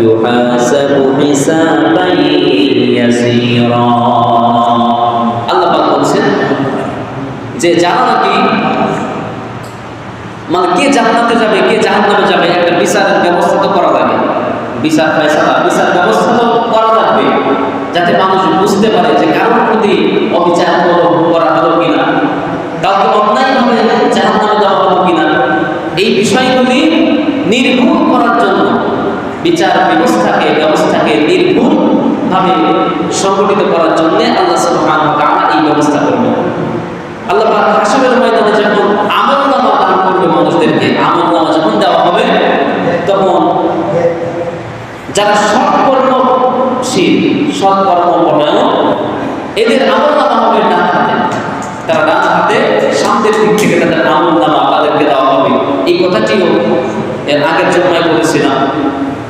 يحاسب حسابا يسيرا আল্লাহ পাক বলছেন যে যারা নাকি মানে কে জান্নাতে যাবে কে জাহান্নামে যাবে একটা বিচারের ব্যবস্থা তো করা লাগে বিচার ফয়সালা বিচার ব্যবস্থা তো করা লাগবে যাতে মানুষ বুঝতে পারে যে কারোর প্রতি অবিচার হলো করা হলো কিনা কাউকে অন্যায়ভাবে জাহান্নামে দেওয়া হলো কিনা এই বিষয়গুলি নির্ভুল করার জন্য বিচার ব্যবস্থাকে ব্যবস্থাকে নির্ভুলভাবে সংগঠিত করার জন্য আল্লাহ তাআলা এই ব্যবস্থা করবেন। আল্লাহ পাক হাসরের ময়দানে যখন আমল নামা দান করবে মানুষদেরকে, আমল নামা যখন দেওয়া হবে, তখন যারা সৎকর্মশীল সৎকর্ম পরায়ণ এদের আমল নামা হবে ডান হাতে। তারা ডান হাতে সামনের দিক থেকে তাদের আমল নামা তাদেরকে দেওয়া হবে। এই কথাটিও এর আগের জন্মায় বলেছিলাম।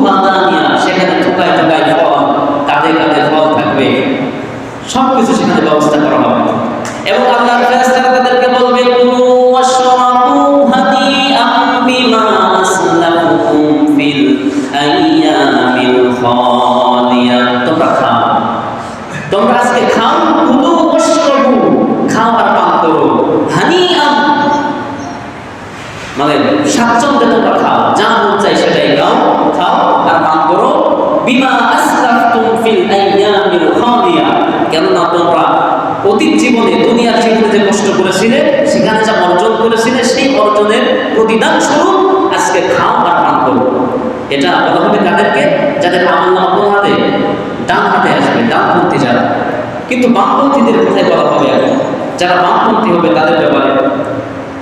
Baba. প্রতিদান স্বরূপ আজকে খাও আর পান করো এটা বলা হবে কাদেরকে যাদের আমল কোন হাতে ডান হাতে আসবে ডানপন্থী যারা কিন্তু বামপন্থীদের কোথায় বলা হবে এখন যারা বামপন্থী হবে তাদের ব্যাপারে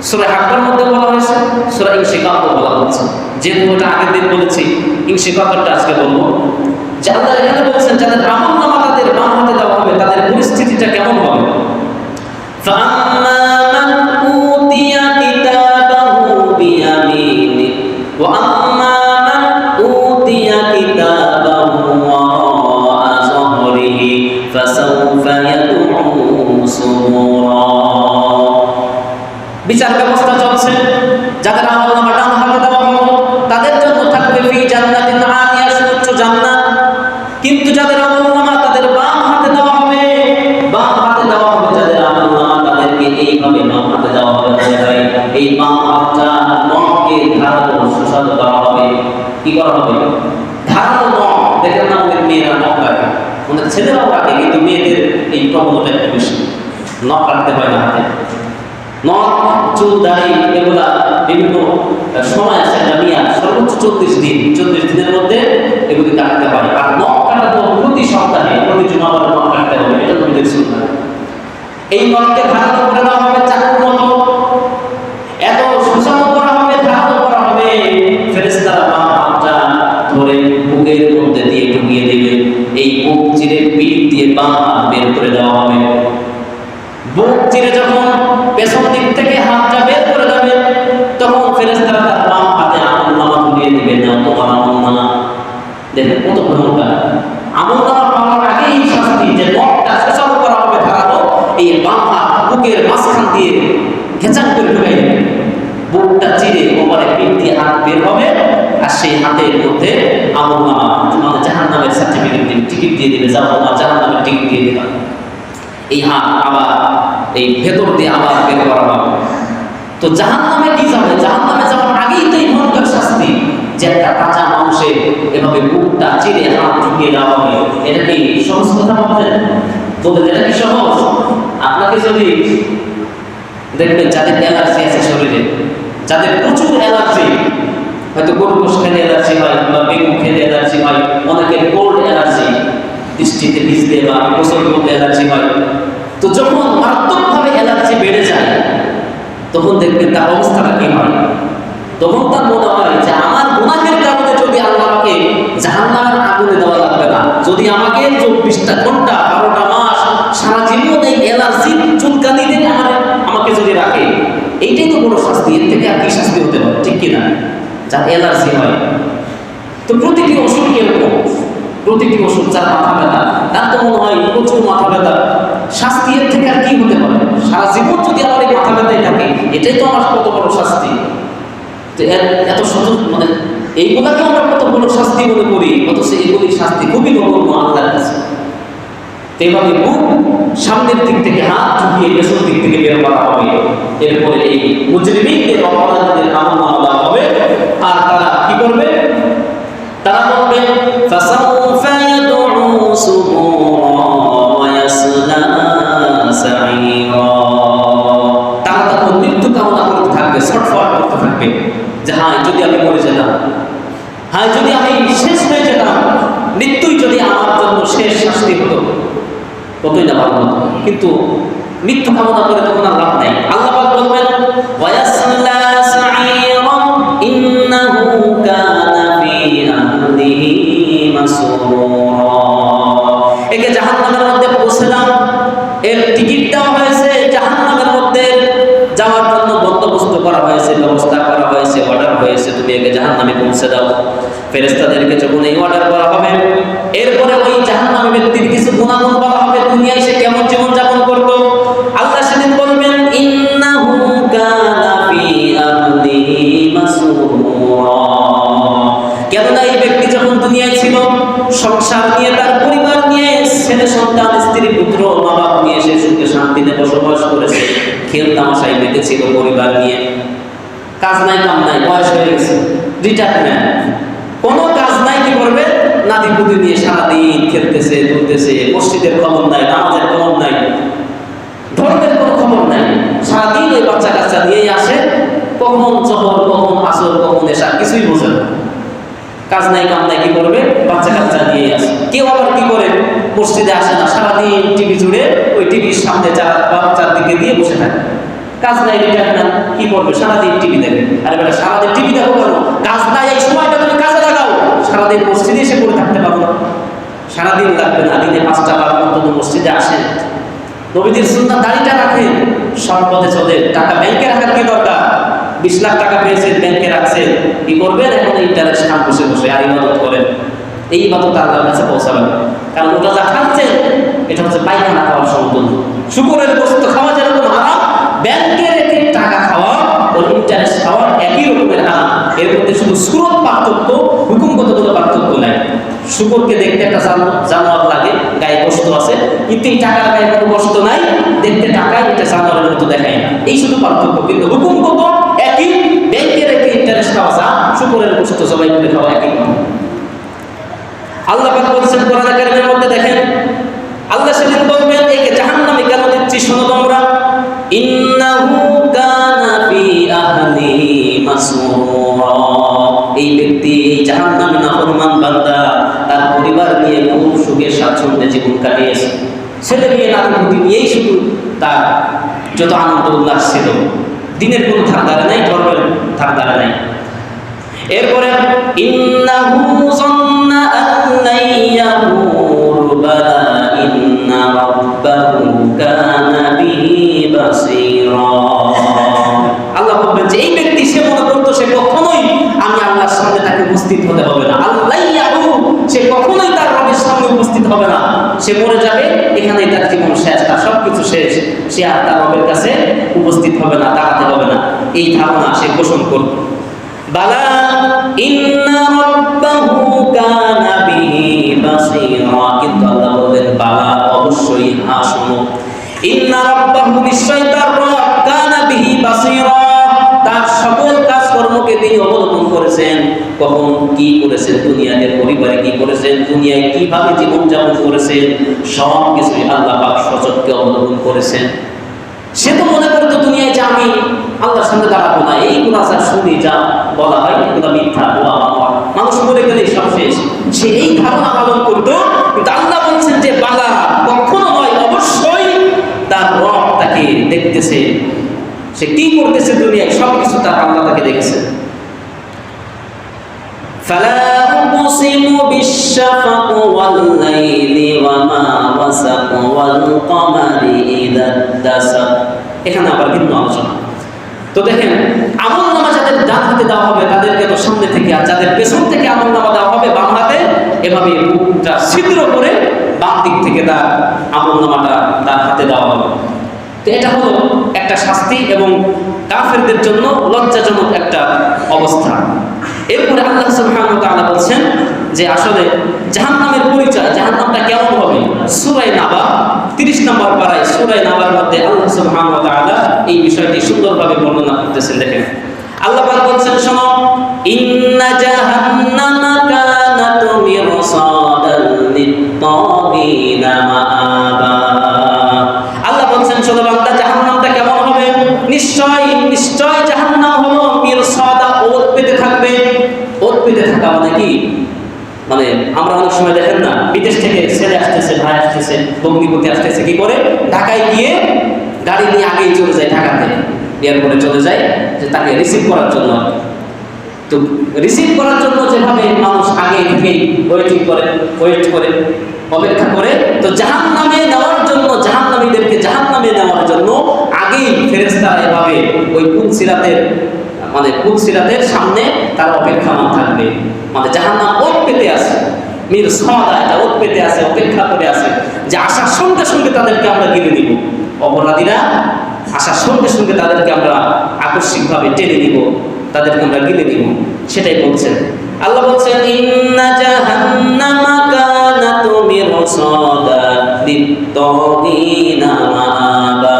সুরা হাক্কার মধ্যে বলা হয়েছে সুরা ইনশিকাকও বলা হচ্ছে যেহেতু ওটা আগের দিন বলেছি ইনশিকাকটা আজকে বলবো যে আল্লাহ এখানে বলছেন যাদের আমল নামা তাদের বাম হাতে দেওয়া হবে তাদের পরিস্থিতিটা কেমন হবে فأما কি করা হবে? ধারালো নখ দেখেন না আমাদের মেয়েরা নখ কাটে। আমাদের ছেলেরাও কাটে, কিন্তু মেয়েদের এই প্রবণতা একটু বেশি। নখ কাটতে হয় না হাতে। নখ, চুল, দাড়ি এগুলা বিভিন্ন সময় আছে এটা নিয়ে সর্বোচ্চ চল্লিশ দিন। চল্লিশ দিনের মধ্যে এগুলি কাটতে হয়। আর নখ কাটা তো প্রতি সপ্তাহে, প্রতি জুমাবার নখ কাটতে হবে, এটা তুমি দেখছ না এই নখকে ধারণ করে দেওয়া হবে চাকুর মতো। দিয়ে বাম হাত বের করে দেওয়া হবে। বুক চিরে যখন পেছন দিক থেকে হাতটা বের করে দেবে, তখন ফেরেস্তারা তার বাম হাতে আমল নামা তুলিয়ে দিবে, না, তোমার আমল নামা দেখেন কত ভয়ঙ্কর। আমল নামা পাওয়ার আগেই শাস্তি, যে নখটা সুচারু করা হবে ধারালো, এই বাম হাত বুকের মাঝখান দিয়ে ঘেঁচান করে ঢুকাই দেবে। বুকটা চিরে ওপরে পিঠ দিয়ে হাত বের হবে আর সেই হাতের মধ্যে আমল নামা তোমাদের জাহান নামের সার্টিফিকেট দিবে টিকিট দিয়ে দিবে, যাও তোমার জাহান নামের টিকিট দিয়ে দিলাম। এই হাত আবার, এই ভেতর দিয়ে আবার বের করা হবে। তো জাহান নামে কি যাবে? জাহান নামে যাওয়ার আগেই তো এই ভয়ঙ্কর শাস্তি, যে একটা কাঁচা মানুষের এভাবে বুকটা চিরে হাত ঢুকিয়ে দেওয়া হবে। এটা কি সহজ কথা বলছেন বলতে এটা কি সহজ? আপনাকে যদি দেখবেন, যাদের অ্যালার্জি আছে শরীরে, যাদের প্রচুর অ্যালার্জি হয়তো গরু খেলে অ্যালার্জি হয় বা বেগুন খেলে অ্যালার্জি হয়, অনেকের কোল্ড এলার্জি বৃষ্টিতে ভিজলে বা গোসল করলে অ্যালার্জি হয়। তো যখন মারাত্মকভাবে এলার্জি বেড়ে যায়, তখন দেখবেন তার অবস্থাটা কি হয়? তখন তার মনে হয় যে আমার গুনাহের কারণে যদি আল্লাহ আমাকে জাহান্নামের আগুনে দেওয়া লাগবে না, যদি আমাকে চব্বিশটা ঘণ্টা, বারোটা মাস সারা জীবন এই অ্যালার্জি চুলকানি দিয়ে আমার, আমাকে যদি রাখে, এইটাই তো বড় শাস্তি, এর থেকে আর কি শাস্তি হতে পারে, ঠিক কিনা? যার অ্যালার্জি হয়। তো প্রতিটি ওষুধ কীরকম প্রতিটি ওষুধ যার মাথা ব্যথা, তার তো মনে হয় প্রচুর মাথা ব্যথা। শাস্তি এর থেকে আর কি হতে পারে? সারা জীবন যদি আমার এই মাথা ব্যথায় থাকে, এটাই তো আমার কত বড় শাস্তি। তো এত সচেতন মানে এইগুলাকে আমরা কত বড় শাস্তি মনে করি? অথচ এগুলি শাস্তি খুবই নগণ্য আল্লাহর কাছে। তো মুখ সামনের দিক থেকে, হাত ঝুঁকিয়ে পেছন দিক থেকে বের করা হবে। এরপরে এই মুজরিমিনদের অপরাধীদের আমল মামলা হবে। আর তারা কি করবে? তারা বলবে মৃত্যু কামনা থাকবে যদি আমি মরে যেতাম হ্যাঁ যদি আমি না কিন্তু মৃত্যু কামনা করে তখন আর লাভ নাই। আল্লাহ বলবেন এর মধ্যে যাওয়ার জন্য বন্দোবস্ত করা হয়েছে, ব্যবস্থা করা হয়েছে, অর্ডার হয়েছে। তুমি একে পৌঁছে ফেরেস্তাদেরকে যখন এই অর্ডার করা হবে, এরপরে ওই জাহান্নামী ব্যক্তির মসজিদের খবর নাই, নামাজের খবর নাই, ধর্মের কোনো খবর নাই। সারাদিন ওই বাচ্চা কাচ্চা নিয়েই আসে, কখন জহর, কখন আসর, কখন এসা কিছুই বোঝে না। কাজ নাই, কাম নাই, কি করবে? বাচ্চা কাচ্চা নিয়ে আসে। কেউ আবার কি করে? মসজিদে আসে না, সারাদিন টিভি জুড়ে ওই টিভির সামনে চার বাচ্চার দিকে দিয়ে বসে থাকে। কাজ নাই রিটায়ারমেন্ট কি করবে? সারাদিন টিভি দেখে। আরে বেটা, সারাদিন টিভি দেখো কেন? কাজ নাই, এই সময়টা তুমি কাজে লাগাও। সারাদিন মসজিদে এসে পড়ে থাকতে পারো না সারাদিন লাগবে না দিনে পাঁচটা বার অন্তত মসজিদে আসেন। নবীদের সুন্নাহ দাড়িটা রাখেন সম্পদে চলে টাকা ব্যাংকে রাখার কি দরকার? বিশ লাখ টাকা পেয়েছেন, ব্যাংকে রাখছেন। কি করবেন? এখন ইন্টারেস্ট খান বসে বসে আর ইবাদত করেন। এই ইবাদত আল্লাহর কাছে পৌঁছাবেন। কারণ ওটা যা খাচ্ছেন, এটা হচ্ছে পায়খানা খাওয়ার সমতুল্য শুকুরের বস্তু খাওয়া যেরকম হারাম, ব্যাংকে রেখে টাকা খাওয়া ও ইন্টারেস্ট খাওয়া একই রকমের হারাম। এর মধ্যে শুধু সুরত পার্থক্য হুকুমগত কোনো পার্থক্য নাই। শুকুরকে দেখতে একটা জানোয়ার লাগে, গায়ে বস্ত আছে। কিন্তু এই টাকার গায়ে কোনো বস্ত নাই, দেখতে টাকায়, এটা জানোয়ারের মতো দেখায় না। এই শুধু পার্থক্য, কিন্তু হুকুম কত? একই। ব্যাংকের একটি ইন্টারেস্ট আসা যা শুকুরের বস্তু সবাই করে খাওয়া একই। আল্লাহ বলছেন, কোরআন কারীমের স্বাচ্ছন্দ্যে জীবন কাটিয়েছে ছেলে মেয়ে নাতি নিয়েই শুধু তার যত আনন্দ উল্লাস ছিল, দিনের কোনো ধার ধারে নাই, ধর্মের ধার ধারে নাই। এরপরে আল্লাহ বলবেন যে, এই ব্যক্তি সে মনে করতো সে কখনোই আমি আল্লাহর সামনে তাকে উপস্থিত হতে হবে না আল্লাহ ইয়াহু সে কখনোই তার রবের সামনে উপস্থিত হবে না। সে মরে যাবে, এখানেই তার জীবন শেষ, তার সবকিছু শেষ। সে আর তার রবের কাছে উপস্থিত হবে না, দাঁড়াতে হবে না। এই ধারণা সে পোষণ করবে। বালা, ইন্না রাব্বাহু কানা বিহি বাসীরা। কিন্তু আল্লাহ বললেন, বালা, অবশ্যই হ্যাঁ শোনো। ইন্না রাব্বাহু নিশ্চয় তার রব কানা বিহি বাসীরা। তার সকল কাজকর্মকে তিনি অবলোকন করেছেন, কখন কি করেছেন, দুনিয়াতে পরিবারে কি করেছেন, দুনিয়ায় কীভাবে জীবন যাপন করেছেন, সব কিছুই আল্লাহ পাক সচককে অবলোকন করেছেন। সে তো মনে করতো দুনিয়ায় যে আমি আল্লাহর সামনে দাঁড়াবো না এইগুলো যা শুনি যা বলা হয়, এগুলো মিথ্যা মামলা মানুষ মরে গেলে সব শেষ। সে এই ধারণা পালন করতো কিন্তু আল্লাহ বলছেন যে, বালা, কখনো নয়, অবশ্যই তার রব তাকে দেখতেছে। সে কি করতেছে দুনিয়ায় সব কিছু তার আল্লাহ তাকে দেখেছে فلا أقسم بالشفق والليل وما وسق والقمر إذا اتسق এখানে আবার ভিন্ন আলোচনা তো দেখেন আমল নামা যাদের ডান হাতে দেওয়া হবে তাদেরকে তো সামনে থেকে আর যাদের পেছন থেকে আমল নামা দেওয়া হবে বাম হাতে এভাবে বুকটা ছিদ্র করে বাম দিক থেকে তার আমল নামাটা তার হাতে দেওয়া হবে তো এটা হলো একটা শাস্তি এবং কাফেরদের জন্য লজ্জাজনক একটা অবস্থা। এরপরে আল্লাহ সুবহানাহু ওয়া তাআলা বলছেন যে আসলে জাহান্নামের পরিচয়, জাহান্নামটা কেমন হবে? সূরা নাবা 30 নম্বর পারায় সূরা নাবার মধ্যে আল্লাহ সুবহানাহু ওয়া তাআলা এই বিষয়টি সুন্দরভাবে বর্ণনা করতেছেন, দেখেন। আল্লাহ পাক বলছেন, শোনো, ইন্না জাহান্নামা কানাত মিরসাদাল লিত-তাগিনা মাআবা আল্লাহ বলছেন শোনো বান্দা জাহান্নামটা কেমন হবে নিশ্চয় নিশ্চয় জাহান্নাম হলো মিরসাদা ওত পেতে থাকবে ওত পেতে থাকা মানে কি মানে আমরা অনেক সময় দেখেন না বিদেশ থেকে ছেলে আসতেছে ভাই ভগ্নিপতি আসতেছে কি করে? ঢাকায় গিয়ে গাড়ি নিয়ে আগেই চলে যায় ঢাকাতে। এয়ারপোর্টে চলে যায় যে তাকে রিসিভ করার জন্য। তো রিসিভ করার জন্য যেভাবে মানুষ আগে থেকেই ওয়েটিং করে ওয়েট করে, অপেক্ষা করে, তো জাহান নামে নেওয়ার জন্য জাহান নামীদেরকে জাহান নামে নেওয়ার জন্য আগেই ফেরেস্তারা এভাবে ওই কুলসিরাতের মানে কুলসিরাতের সামনে তার অপেক্ষামান থাকবে। মানে জাহান নাম ওত পেতে আছে। মির সদা এটা ওত পেতে আছে, অপেক্ষা করে আছে, যে আসার সঙ্গে সঙ্গে তাদেরকে আমরা গিলে দিব অপরাধীরা আসার সঙ্গে সঙ্গে তাদেরকে আমরা আকস্মিকভাবে টেনে দিব তাদেরকে আমরা গিলে দিব সেটাই বলছেন। আল্লাহ বলছেন, ইন্না জাহান্নামা কানাত মিরসাদা লিত-তাগিনা মাআবা।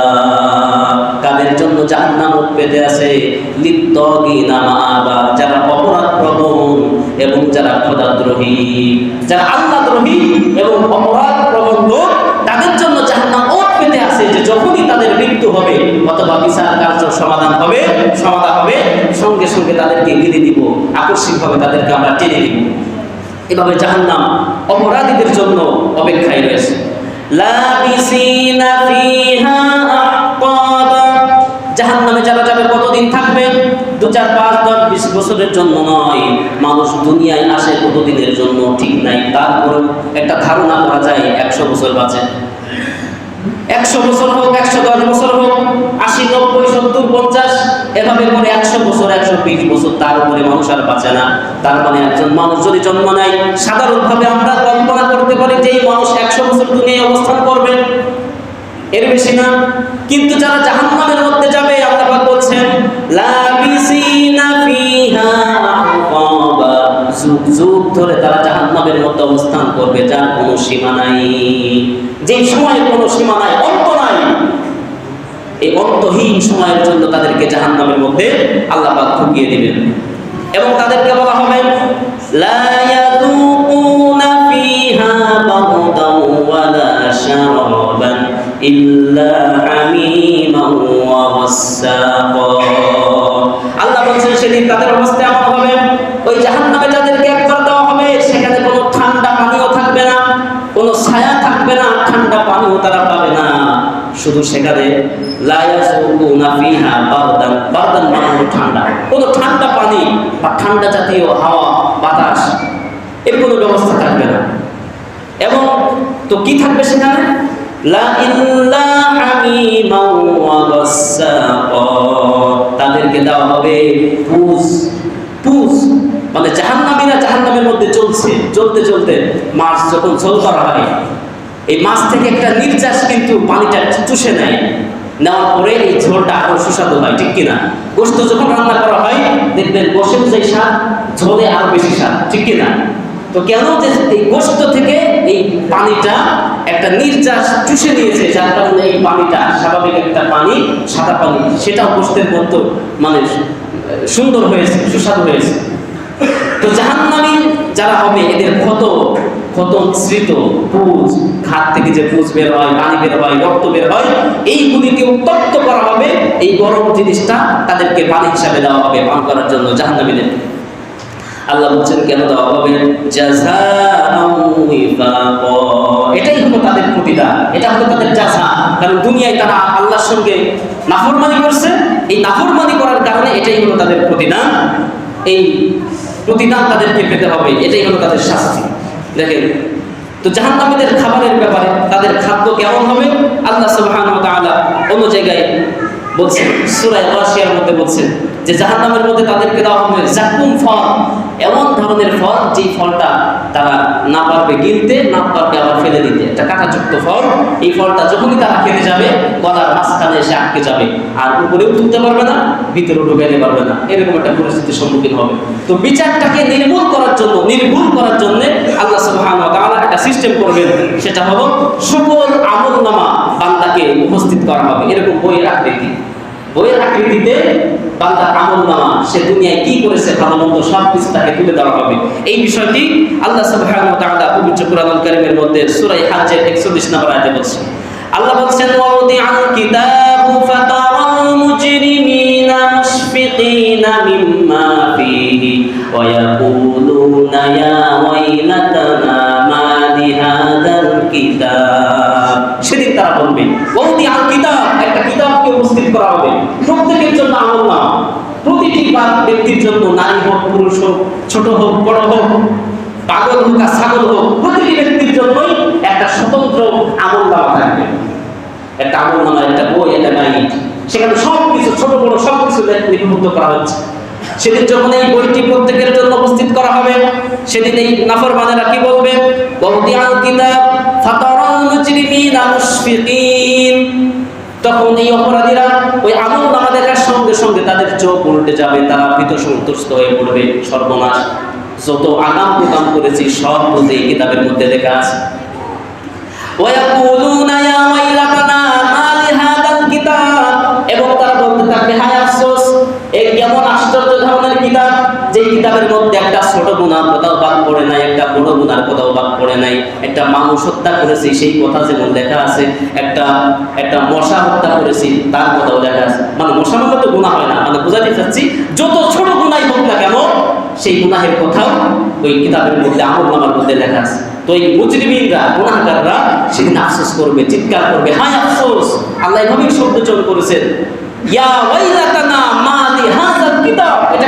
কাদের জন্য জাহান্নাম পেতে আছে? লিত-তাগিনা মাআবা, যারা অপরাধ প্রবণ এবং যারা খোদাদ্রোহী যারা আল্লাহদ্রোহী এবং অপরাধ প্রবন্ধ তাদের জন্য জাহান্নাম ওত পেতে আছে যে যখনই তাদের মৃত্যু হবে অথবা বিচার কার্য সমাধান হবে সমাধান হবে, সঙ্গে সঙ্গে তাদেরকে গিলে দিব, আকস্মিকভাবে তাদেরকে আমরা টেনে দিব এভাবে জাহান্নাম অপরাধীদের জন্য অপেক্ষায় রয়েছে। জাহান্নামে যারা যাবে কতদিন থাকবে? চার পাঁচ দশ বিশ বছরের জন্য নয়। মানুষ দুনিয়ায় আসে কতদিনের জন্য ঠিক নাই। তারপরেও একটা ধারণা করা যায়, একশো বছর বাঁচে। একশো বছর হোক, একশো দশ বছর হোক, আশি, নব্বই, সত্তর, পঞ্চাশ, এভাবে করে একশো বছর, একশো বিশ বছর, তার উপরে মানুষ আর বাঁচে না। তার মানে একজন মানুষ যদি জন্ম নেয়, সাধারণভাবে আমরা কল্পনা করতে পারি যে এই মানুষ একশো বছর দুনিয়ায় অবস্থান করবে। এর বেশি না। কিন্তু যারা জাহান্নামের মধ্যে যাবে, আল্লাহ বলছেন লাবিসিনা যুগ যুগ ধরে তারা জাহান্নামের মধ্যে অবস্থান করবে, যার কোনো সীমা নাই। যে সময়ের কোনো সীমা নাই অন্ত নাই। এই অন্তহীন সময়ের জন্য তাদেরকে জাহান্নামের মধ্যে আল্লাহ পাক ঢুকিয়ে দিবেন। এবং তাদেরকে বলা হবে, লা ইয়াদুকুনা ফিহা বারদান ওয়ালা শারাবান ইল্লা হামিমান ওয়া ওয়াসসাকা আল্লাহ বলছেন, সেদিন তাদের অবস্থা এমন হবে, ওই জাহান্নামে শুধু সেখানে বারদান বারদান মানে ঠান্ডা। কোনো ঠান্ডা পানি বা ঠান্ডা জাতীয় হাওয়া, বাতাস, এর কোনো ব্যবস্থা থাকবে না। এবং তো কি থাকবে সেখানে? তাদেরকে দেওয়া হবে পুজ। পুজ মানে জাহান্নামীরা জাহান্নামের মধ্যে চলছে, চলতে চলতে মাছ যখন ঝোল করা হয় এই মাছ থেকে একটা নির্যাস কিন্তু পানিটা চুষে নেয়। নেওয়ার পরে এই ঝোলটা আরও সুস্বাদু হয়, ঠিক কিনা? গোস্ত যখন রান্না করা হয়, দেখবেন গোসের যে স্বাদ, ঝোলে আরও বেশি স্বাদ, ঠিক কিনা? তো কেন যে এই গোস্ত থেকে এই পানিটা একটা নির্যাস চুষে নিয়েছে, যার কারণে এই পানিটা স্বাভাবিক একটা পানি, সাদা পানি, সেটাও গোস্তের মতো মানে সুন্দর হয়েছে, সুস্বাদু হয়েছে। তো জাহান্নামী যারা হবে, এদের ক্ষত ক্ষত মিশ্রিত পুজ ঘাট থেকে যে পুজ বের হয়, পানি বের হয়, রক্ত বের হয়, এইগুলিকে উত্তপ্ত করা হবে, এই গরম জিনিসটা তাদেরকে পানি হিসাবে দেওয়া হবে, পান করার জন্য জাহান্নামীদের আল্লাহ বলছেন, কেন দেওয়া হবে। এটাই হলো তাদের প্রতিদান, এটা হলো তাদের জাযা, কারণ দুনিয়ায় তারা আল্লাহর সঙ্গে নাফরমানি করছে, এই নাফরমানি করার কারণে এটাই হলো তাদের প্রতিদান। এই প্রতিদান তাদেরকে পেতে হবে, এটাই হলো তাদের শাস্তি। দেখেন, তো জাহান্নামীদের খাবারের ব্যাপারে তাদের খাদ্য কেমন হবে? আল্লাহ সব অন্য জায়গায় বলছেন, সূরা গাশিয়ার মধ্যে বলছেন যে জাহান্নামের মধ্যে তাদেরকে দেওয়া হবে জাকুম ফল। এমন ধরনের ফল যে ফলটা তারা না পারবে গিলতে না পারবে আবার ফেলে দিতে। একটা কাঁটাযুক্ত ফল, এই ফলটা যখনই তারা খেতে যাবে, গলার মাঝখানে এসে আটকে যাবে। আর উপরেও তুলতে পারবে না, ভিতরেও ঢুকাইতে পারবে না। এরকম একটা পরিস্থিতির সম্মুখীন হবে। তো বিচারটাকে নির্মূল করার জন্য, নির্ভুল করার জন্য আল্লাহ সুবহানাহু ওয়া তাআলা একটা সিস্টেম করবেন। সেটা হলো সকল আমলনামা বান্দাকে উপস্থিত করা হবে। এরকম বইয়ের আকৃতি। বইয়ের আকৃতিতে বান্দার আমল নামা, সে দুনিয়ায় কি করেছে ভালো মন্দ সব কিছু তাকে তুলে দেওয়া হবে। এই বিষয়টি আল্লাহ সুবহানাহু ওয়া তাআলা পবিত্র কোরআনুল কারীমের মধ্যে সূরা হাজ্জের 41 নম্বর আয়াতে বলছেন আল্লাহ বলছেন, ওয়াউদিআল কিতাবু ফাতারাল মুজরিমিনা মুশফিকিনা মিম্মা ফীহি ওয়া ইয়াকুলুনা ইয়া ওয়াইলাতানা মা লিহাদাল কিতাব। সেদিন তারা বলবে ওদি আল কিতাব, একটা কিতাবকে উপস্থিত করা হবে। প্রত্যেকের জন্য আমল প্রতিটি ব্যক্তির জন্য নারী হোক, পুরুষ হোক, ছোট হোক, বড় হোক, পাগল হোক আর ছাগল হোক, প্রতিটি ব্যক্তির জন্যই একটা স্বতন্ত্র আমল থাকবে। একটা আমল নামা, একটা বই, একটা সেখানে সব কিছু ছোট, বড় সব কিছু করা হচ্ছে। সেদিন যখন এই বইটি প্রত্যেকের জন্য উপস্থিত করা হবে, সেদিন এই নাফরমানেরা কি বলবে? আল কিতাব ফাতারাল মুজরিমিনা মুশফিকিন তখন এই অপরাধীরা ওই আমল সঙ্গে সঙ্গে তাদের চোখ উল্টে যাবে, তারা ভীত সন্তুষ্ট হয়ে পড়বে। সর্বনাশ। যত আগাম প্রদান করেছি, সব বুঝে এই কিতাবের মধ্যে দেখা আছে। ওয়াকুলুনা ইয়া ওয়াইলা কিতাবের মধ্যে একটা ছোট গুনার কোথাও বাদ পড়ে নাই, একটা বড় গুনার কোথাও বাদ পড়ে নাই। একটা মানুষ হত্যা করেছি, সেই কথা যেমন লেখা আছে, একটা একটা মশা হত্যা করেছি, তার কথাও লেখা আছে। মানে মশা মানে তো গুনাহ হয় না। মানে বোঝাতে চাচ্ছি, যত ছোট গুনাই হোক না কেন, সেই গুনাহের কথাও ওই কিতাবের মধ্যে, আমল নামার মধ্যে লেখা আছে। তো এই মুজরিমিনরা গুনাহগাররা সেদিন আফসোস করবে, চিৎকার করবে, হায় আফসোস, আল্লাহ এভাবেই শব্দ চয়ন করেছেন। ইয়া ওয়াইলাতানা মা হাযাল কিতাব। এটা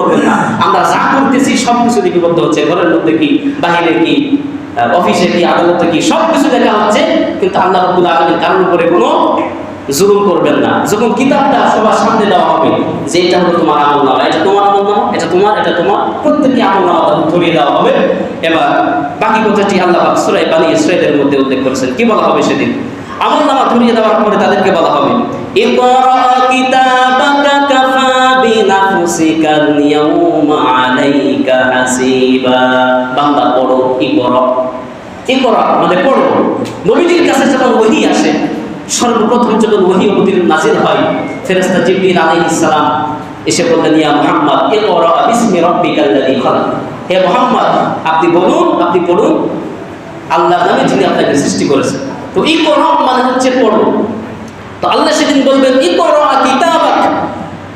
করবেন না। আমরা যা করতেছি সব কিছু লিপিবদ্ধ হচ্ছে। ঘরের মধ্যে কি, বাহিরে কি অফিসে কি, আদালতে কি সব কিছু লেখা হচ্ছে। কিন্তু আল্লাহ রব্বুল আলামিন কারোর উপরে কোনো জুলুম করবেন না। যখন কিতাবটা সবার সামনে দেওয়া হবে যে এটা হলো তোমার আমল নামা, এটা তোমার আমল নামা, এটা তোমার এটা তোমার, প্রত্যেকটি আমল নামা ধরিয়ে দেওয়া হবে। এবার বাকি কথাটি আল্লাহ পাক সূরা বানি ইসরাঈলের মধ্যে উল্লেখ করেছেন। কি বলা হবে সেদিন? আমল নামা ধরিয়ে দেওয়ার পরে তাদেরকে বলা হবে, ইকরা কিতাবাকা কাফা বিনাফসিকা আল-ইয়াওমা আলাইকা হাসিবা বান্দা, পড়ো মানে পড়ো? কাছে যখন ওহী আসে, সর্বপ্রথম যখন ওহী অবতীর্ণ হয়, ফেরেশতা জিবরিল আলাইহিস সালাম এসে বললেন, ইয়া মুহাম্মদ, ইকরা বিসমি খালাক। হে মুহাম্মদ, আপনি বলুন, আপনি পড়ুন। আল্লাহর নামে যিনি আপনাকে সৃষ্টি করেছেন। তো ইকরা মানে হচ্ছে পড়ো। তো আল্লাহ সেদিন বলবেন, ইকরা কিতাবাক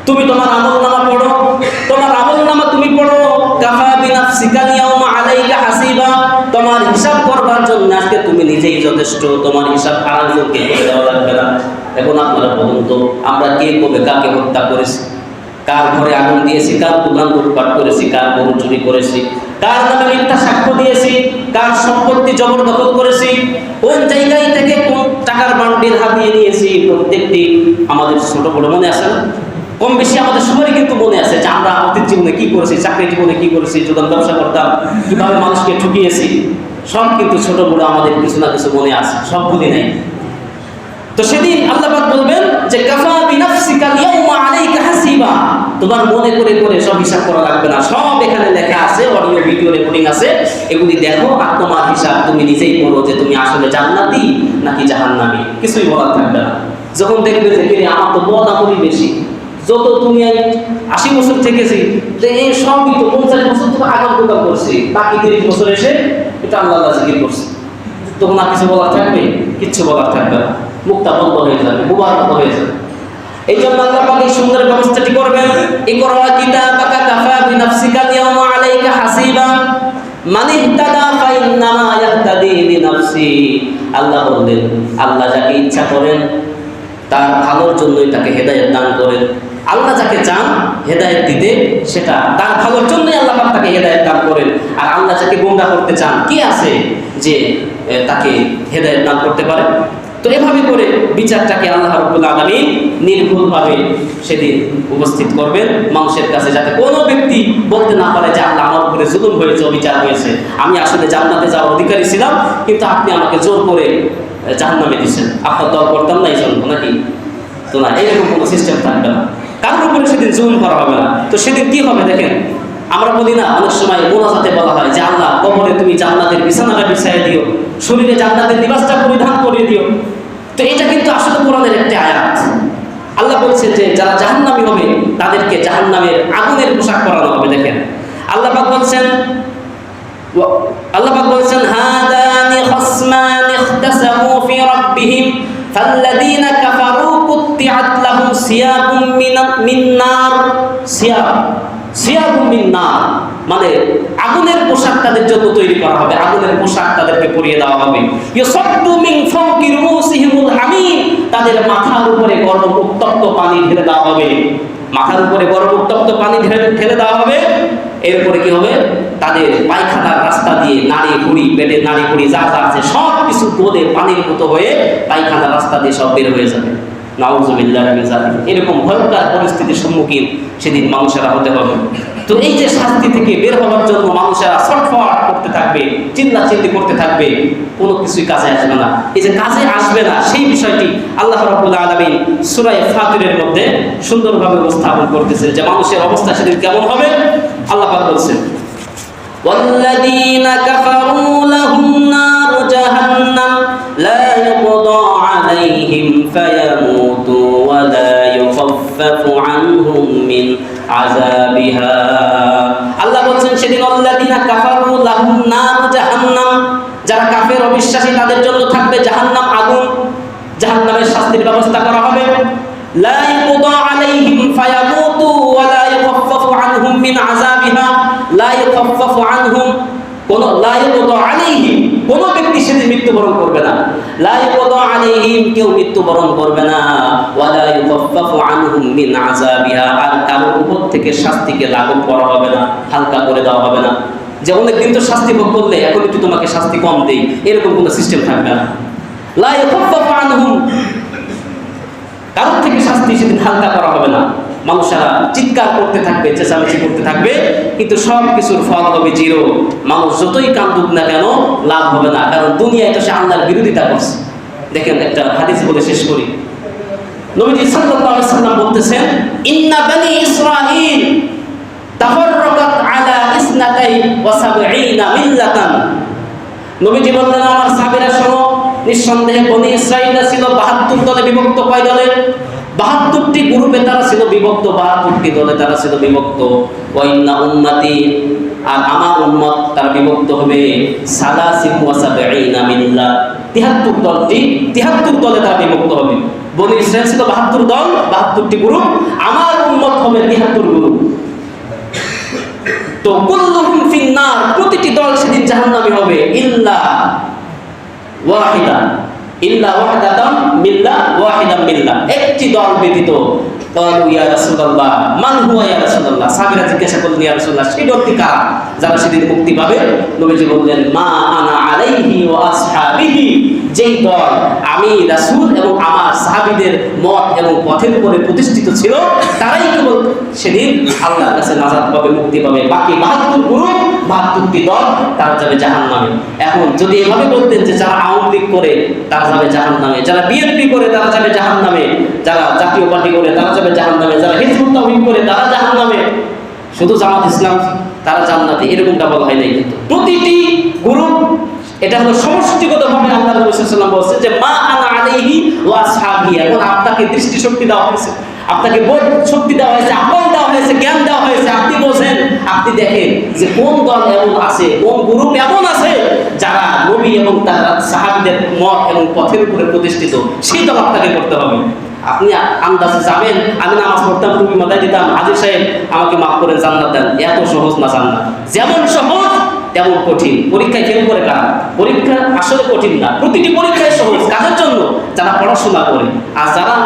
তুমি তোমার আমল নামা পড়ো। তোমার আমল নামা তুমি পড়ো। কাফা বিনাফসিকা ইয়াউমা আলাইকা হাসিবা। তোমার হিসাব করবার জন্য আজকে তুমি নিজেই যথেষ্ট। তোমার হিসাব আরেকজনকে করে দেওয়া লাগবে না। এখন আপনারা বলুন তো, আমরা কে কবে কাকে হত্যা করেছি? কার ঘরে আগুন দিয়েছি? কার দোকান লুটপাট করেছি? কার গরু চুরি করেছি? কার নামে মিথ্যা সাক্ষ্য দিয়েছি? কার সম্পত্তি জবরদখল করেছি? কোন জায়গায় থেকে কোন টাকার বান্ডিল হাতিয়ে নিয়েছি? প্রত্যেকটি আমাদের ছোট বড় মনে আছে না? কম বেশি আমাদের সবারই কিন্তু মনে আছে যে আমরা আমাদের জীবনে কি করেছি, চাকরি জীবনে কি করেছি যখন ব্যবসা করতাম, কীভাবে মানুষকে ঠকিয়েছি, সব কিন্তু ছোট বড় আমাদের কিছু না কিছু মনে আছে, সব ভুলি নাই। তো সেদিন আল্লাহ বলবেন যে, কাফা বিনাফসিকা তোমার মনে করে করে সব হিসাব করা লাগবে না। সব এখানে লেখা আছে, অডিও, ভিডিও, রেকর্ডিং আছে। এগুলি দেখো আর তোমার হিসাব তুমি নিজেই করো যে তুমি আসলে জান্নাতি নাকি জাহান্নামী। কিছুই বলার থাকবে না। যখন দেখবে যে আমার তো বদ আমলই বেশি যত তুমি আশি বছর থেকেছি, যে এই সবই তো পঞ্চাশ বছর তো আগাম প্রকার করছি, বাকি তিরিশ বছর এসে এটা আল্লাহ জিকির করছে। তখন আর কিছু বলার থাকবে? কিচ্ছু বলার থাকবে না। মুক্তা বন্ধ হয়ে যাবে বুবার মতো হয়ে যাবে। এই জন্য আল্লাহ পাক এই সুন্দর ব্যবস্থাটি করবেন। ইকরা কিতাবাকা কাফা বিনাফসিকা ইয়াউমা আলাইকা হাসিবা। মান ইহতাদা ফাইন্নামা ইয়াহতাদি লিনাফসি। আল্লাহ বললেন, আল্লাহ যাকে ইচ্ছা করেন, তার ভালোর জন্যই তাকে হেদায়েত দান করেন। আল্লাহ যাকে চান হেদায়েত দিতে, সেটা তার ভালোর জন্যই আল্লাহ তাকে হেদায়েত দান করেন। আর আল্লাহ যাকে গোমরা করতে চান, কি আছে যে তাকে হেদায়েত দান করতে পারে? তো এভাবে করে বিচারটাকে আল্লাহ রাব্বুল আলামিন নির্ভুলভাবে সেদিন উপস্থিত করবেন মানুষের কাছে, যাতে কোনো ব্যক্তি বলতে না পারে যে আল্লাহ আমার উপরে জুলুম হয়েছে, অবিচার হয়েছে। আমি আসলে জান্নাতে যাওয়ার অধিকারী ছিলাম, কিন্তু আপনি আমাকে জোর করে জাহান্নামে দিচ্ছেন আপনার দল করতাম না এই জন্য, নাকি? তো না, এরকম কোনো সিস্টেম থাকবে না। কারোর উপরে সেদিন জুলুম করা হবে না। তো সেদিন কি হবে দেখেন? আমরা বলি না, অনেক সময় মোনাজাতে বলা হয় যে আল্লাহ কবরে তুমি জান্নাতের বিছানাটা বিছাই দিও, শরীরে জান্নাতের লিবাসটা পরিধান করে দিও। তো এটা কিন্তু আসলে কোরআনের একটি আয়াত। আল্লাহ বলছেন যে যারা জাহান্নামী হবে, তাদেরকে জাহান্নামের আগুনের পোশাক পরানো হবে, দেখেন। আল্লাহ পাক বলছেন আল্লাহ পাক বলছেন, হাদানি খাসমান ইখতাসামু ফি রাব্বিহিম, ফাল্লাযীনা কাফারু কুত্তিআত লাহুম সিয়াবুম মিন নার সিয়াব, সিয়াবুম মিন নার মানে আগুনের পোশাক তাদের জন্য তৈরি করা হবে, আগুনের পোশাক তাদেরকে পরিয়ে দেওয়া হবে। মিন হামিম, তাদের মাথার উপরে গরম উত্তপ্ত পানি ঢেলে দেওয়া হবে। মাথার উপরে গরম উত্তপ্ত পানি ঢেলে ঢেলে দেওয়া হবে। এরপরে কি হবে? তাদের পায়খানার রাস্তা দিয়ে নাড়ি ঘুড়ি পেটে নাড়ি ঘুড়ি যা যা আছে সব কিছু গলে পানির মতো হয়ে পায়খানার রাস্তা দিয়ে সব বের হয়ে যাবে। নাউজুবিল্লাহ মিন যালিক। এরকম ভয়ঙ্কর পরিস্থিতির সম্মুখীন সেদিন মানুষেরা হতে হবে তো এই যে শাস্তি থেকে বের হওয়ার জন্য মানুষেরা ছটফট করতে থাকবে চিল্লা চিল্লি করতে থাকবে কোনো কিছুই কাজে আসবে না এই যে কাজে আসবে না সেই বিষয়টি আল্লাহ রাব্বুল আলামিন সূরা ফাতিরের মধ্যে সুন্দরভাবে উপস্থাপন করতেছেন যে মানুষের অবস্থা সেদিন কেমন হবে আল্লাহ পাক বলছেন والذين كفروا لهم نار جهنم لا يقضى عليهم فيموتوا ولا যারা কাফের, অবিশ্বাসী, তাদের জন্য থাকবে জাহান্নাম আগুন। জাহান্নামের শাস্তির ব্যবস্থা করা হবে। লা ইউকদা আলাইহিম ফায়ামুতু ওয়া লা ইউখাফাফু আনহুম মিন আযাবিহা। লা কোন লা আলাইহিম কেউ মৃত্যুবরণ করবে না। ওয়া লা ইউখাফফাফু আনহুম মিন আযাবিহা, আর কারোর উপর থেকে শাস্তিকে লাঘব করা হবে না, হালকা করে দেওয়া হবে না। যে তো শাস্তি ভোগ করলে, এখন একটু তোমাকে শাস্তি কম দেই, এরকম কোনো সিস্টেম থাকবে না। লা আনহুম, কারোর থেকে শাস্তি সেদিন হালকা করা হবে না। মানুষেরা চিৎকার করতে থাকবে, চেঁচামেচি করতে থাকবে, কিন্তু সব কিছুর ফল হবে জিরো। মানুষ যতই কান্দুক না কেন, লাভ হবে না, কারণ দুনিয়ায় তো সে আল্লাহর বিরোধিতা করছে। দেখেন, একটা হাদিস বলে শেষ করি। নবীজি সাল্লাল্লাহু আলাইহি সাল্লাম বলতেছেন, ইন্না বানি ইসরাঈল তাফাররাকাত আলা ইসনাতাই ওয়া সাবঈনা মিল্লাতান। নবীজি বললেন, আমার সাহাবীরা শোনো, নিঃসন্দেহে বনি ইসরাইলরা ছিল বাহাত্তর দলে বিভক্ত কয় দলে? বাহাত্তরটি গ্রুপে তারা ছিল বিভক্ত, বাহাত্তরটি দলে তারা ছিল বিভক্ত। ওয়াইন্না উম্মতি, আর আমার উম্মত তারা বিভক্ত হবে সালাসিম ওয়াসাবিনা মিল্লা তিহাত্তর দলটি তিহাত্তর দলে তারা বিভক্ত হবে বনি ইসরায়েল ছিল বাহাত্তর দল, বাহাত্তরটি গুরু, আমার উন্মত হবে তিহাত্তর গুরু। তো কুল্লুহুম ফিন্নার, প্রতিটি দল সেদিন জাহান্নামী হবে, ইল্লা ওয়াহিদা। ইল্লা ওয়াহিদাতাম মিল্লা ওয়াহিদাম মিল্লা একটি দল ব্যতীত قالوا يا رسول الله من هو يا رسول الله সাহাবীরা জিজ্ঞাসা করলেন ইয়া রাসূলুল্লাহ সেই দলটি কারা যারা সেদিন মুক্তি পাবে নবীজি বললেন মা আনা আলাইহি ওয়া আসহাবিহি যেই দল আমি রাসূল এবং আমার সাহাবীদের মত এবং পথের উপরে প্রতিষ্ঠিত ছিল তারাই কেবল সেদিন আল্লাহর কাছে নাজাত পাবে মুক্তি পাবে বাকি বাহাত্তর গ্রুপ বাহাত্তরটি দল, তারা যাবে জাহান নামে এখন যদি এভাবে বলতেন যে যারা আওয়ামী লীগ করে, তারা যাবে জাহান নামে যারা বিএনপি করে, তারা যাবে জাহান নামে যারা জাতীয় পার্টি করে, তারা যাবে জাহান নামে যারা হিজবুত তাওহীদ করে, তারা জাহান নামে শুধু জামাত ইসলাম, তারা জান্নাতে। এরকমটা বলা হয় নাই কিন্তু। প্রতিটি গ্রুপ, এটা হলো সমষ্টিগতভাবে আল্লাহ আলাইহি বলছে যে মা আনা আলাইহি ওয়া আসহাবি এখন আপনাকে দৃষ্টি শক্তি দেওয়া হয়েছে। আপনাকে বোধ শক্তি দেওয়া হয়েছে আকল দেওয়া হয়েছে, জ্ঞান দেওয়া হয়েছে। আপনি বোঝেন আপনি দেখেন যে কোন দল এমন আছে, কোন গ্রুপ এমন আছে যারা নবী এবং তার সাহাবীদের মত এবং পথের উপরে প্রতিষ্ঠিত। সেই দল আপনাকে করতে হবে। আপনি আন্দাজে যাবেন, আমি নামাজ পড়তাম, টুপি মাথায় দিতাম, হাজির সাহেব আমাকে মাফ করে জান্নাত দেন। এত সহজ না জান্নাত। যেমন সহজ তেমন কঠিন। পরীক্ষায় ফেল করে কারা? পরীক্ষা আসলে কঠিন না। প্রতিটি পরীক্ষায় সহজ। কাজের জন্য? যারা পড়াশোনা করে। আর যারা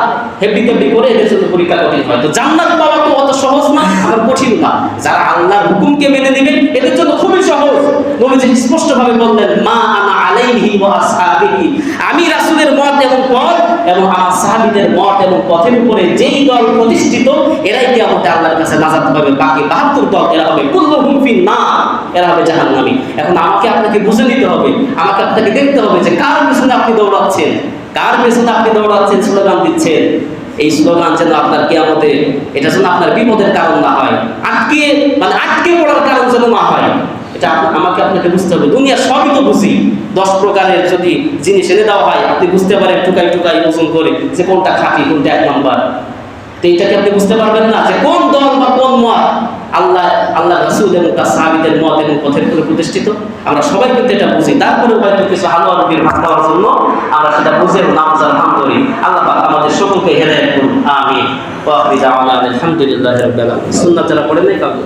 হেবি তেবি করে, এদের জন্য পরীক্ষা কঠিন হয়। তো জান্নাত পাওয়া তো অত সহজ না, আবার কঠিন না। যারা আল্লাহর হুকুমকে মেনে নেবে, এদের জন্য খুবই সহজ। নবীজি স্পষ্টভাবে বললেন, মা আনা আলাইহি ওয়া আসহাবিহি। আমি রাসূলের মত এবং পথ এবং আমার সাহাবীদের মত এবং পথের উপরে যেই দল প্রতিষ্ঠিত, এরাই কিয়ামতে আল্লাহর কাছে নাজাত পাবে বাকি 72 দল, এরা হবে কুল্লুহুম ফিন নার। এরা হবে জাহান্নামী। এখন আমাকে আপনাকে বুঝে নিতে হবে, আমাকে আপনাকে দেখতে হবে যে কার পেছনে আপনি দৌড়াচ্ছেন। কার পেছনে আপনি দৌড়াচ্ছেন স্লোগান দিচ্ছেন? এই স্লোগান যেন আপনার কিয়ামতে, এটা যেন আপনার বিপদের কারণ না হয়, আটকে মানে আটকে পড়ার কারণ যেন না হয়। এটা আমাকে আপনাকে বুঝতে হবে। দুনিয়া সবই তো বুঝি। দশ প্রকারের যদি জিনিস এনে দেওয়া হয়, আপনি বুঝতে পারেন টুকাই টুকাই ওজন করে যে কোনটা খাঁটি, কোনটা এক নম্বর। এইটাকে আপনি বুঝতে পারবেন না যে কোন দল বা কোন মত আল্লাহ আল্লাহ রাসুল এবং তার সাহাবীদের মত এবং পথের উপরে প্রতিষ্ঠিত। আমরা সবাই কিন্তু এটা বুঝি। তারপরে হয়তো কিছু হালুয়া রুটির ভাত খাওয়ার জন্য আমরা সেটা বুঝে নাম করি। আল্লাহ আমাদের সকলকে হেদায়েত করুন। দাওয়ানা আলহামদুলিল্লাহি সুন্নাত যারা পড়েন নাই কাউকে?